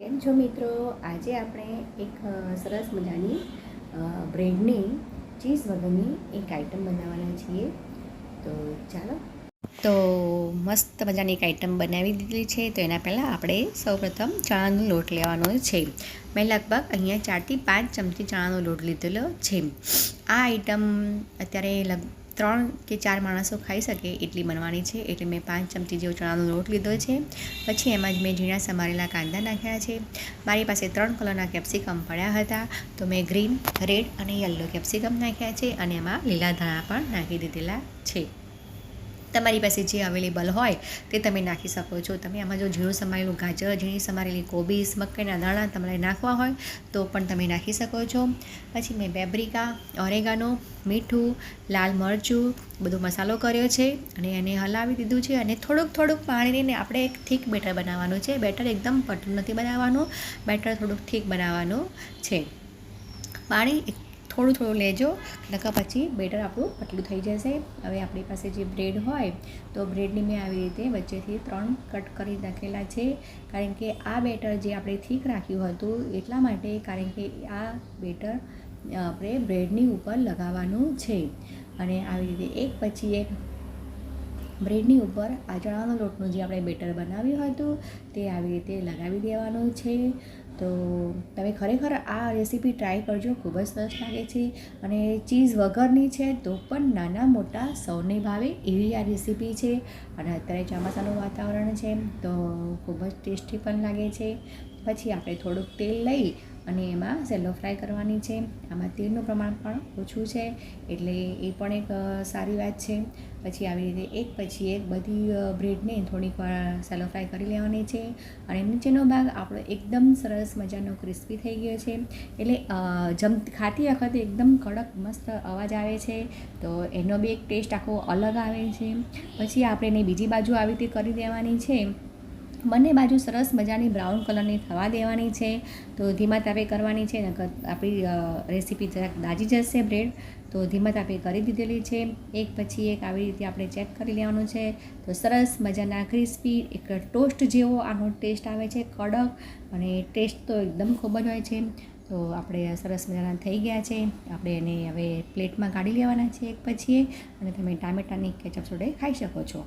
કેમ છો મિત્રો? આજે આપણે એક સરસ મજાની બ્રેડની, ચીઝ વગરની એક આઈટમ બનાવવાના છીએ. તો ચાલો. તો મસ્ત મજાની એક આઈટમ બનાવી દીધી છે. તો એના પહેલાં આપણે સૌપ્રથમ ચણાનો લોટ લેવાનો છે. મેં લગભગ અહીંયા ચારથી પાંચ ચમચી ચણાનો લોટ લીધેલો છે. આ આઈટમ અત્યારે લગ ત્રણ કે ચાર માણસો ખાઈ શકે એટલી બનવાની છે. એટલે મેં પાંચ ચમચી જેવો ચણાનો લોટ લીધો છે. પછી એમાં જ મેં ઝીણા સમારેલા કાંદા નાખ્યા છે. મારી પાસે ત્રણ કલરના કેપ્સિકમ પડ્યા હતા. તો મેં ગ્રીન, રેડ અને યલો કેપ્સિકમ નાખ્યા છે અને એમાં લીલા ધાણા પણ નાખી દીધેલા છે. તમારી પાસે જે અવેલેબલ હોય તે તમે નાખી શકો છો. તમે આમાં જો ઝીણું સમારેલું ગાજર, ઝીણી સમારેલી કોબીસ મકાઈના દાણા તમારે નાખવા હોય તો પણ તમે નાખી શકો છો. પછી મેં બેબ્રિકા, ઓરેગાનો, મીઠું, લાલ મરચું બધો મસાલો કર્યો છે અને એને હલાવી દીધું છે અને થોડુંક થોડુંક પાણીને આપણે એક થીક બેટર બનાવવાનું છે. બેટર એકદમ પટલું નથી બનાવવાનું, બેટર થોડુંક થીક બનાવવાનું છે. પાણી થોડું થોડું લેજો. નકા પછી બેટર આપણું પતલું થઈ જશે. હવે આપણી પાસે જે બ્રેડ હોય, તો બ્રેડની મેં આવી રીતે વચ્ચેથી ત્રણ કટ કરી નાખેલા છે. કારણ કે આ બેટર જે આપણે થીક રાખ્યું હતું, એટલા માટે કારણ કે આ બેટર આપણે બ્રેડની ઉપર લગાવવાનું છે. અને આવી રીતે એક પછી એક બ્રેડની ઉપર આ ચણાનો લોટનું જે આપણે બેટર બનાવ્યું હતું, તે આવી રીતે લગાવી દેવાનું છે. તો તમે ખરેખર આ રેસીપી ટ્રાય કરજો, ખૂબ જ સરસ લાગે છે. અને ચીઝ વગરની છે તો પણ નાના મોટા સૌને ભાવે એવી આ રેસીપી છે. અને અત્યારે ચોમાસાનું વાતાવરણ છે, તો ખૂબ જ ટેસ્ટી પણ લાગે છે. પછી આપણે થોડુંક તેલ લઈ અને એમાં સેલો ફ્રાય કરવાની છે. આમાં તેલનું પ્રમાણ પણ ઓછું છે, એટલે એ પણ એક સારી વાત છે. પછી આવી રીતે એક પછી એક બધી બ્રેડને થોડીક વાર સેલો ફ્રાય કરી લેવાની છે અને નીચેનો ભાગ આપણો એકદમ સરસ મજાનો ક્રિસ્પી થઈ ગયો છે. એટલે જમ ખાતી વખતે એકદમ કડક મસ્ત અવાજ આવે છે, તો એનો બી એક ટેસ્ટ આખો અલગ આવે છે. પછી આપણે એને બીજી બાજુ આવી રીતે કરી દેવાની છે. બંને બાજુ સરસ મજાની બ્રાઉન કલરની થવા દેવાની છે. તો ધીમા તાપે કરવાની છે, નકર આપણી રેસીપી જરાક દાજી જશે બ્રેડ. તો ધીમા તાપે કરી દીધેલી છે. એક પછી એક આવી રીતે આપણે ચેક કરી લેવાનું છે. તો સરસ મજાના ક્રિસ્પી, એક ટોસ્ટ જેવો આનો ટેસ્ટ આવે છે, કડક. અને ટેસ્ટ તો એકદમ ખૂબ જ હોય છે. તો આપણે સરસ મજાના થઈ ગયા છે. આપણે એને હવે પ્લેટમાં કાઢી લેવાના છે એક પછી એક. અને તમે ટામેટાની કેચઅપ જોડે ખાઈ શકો છો.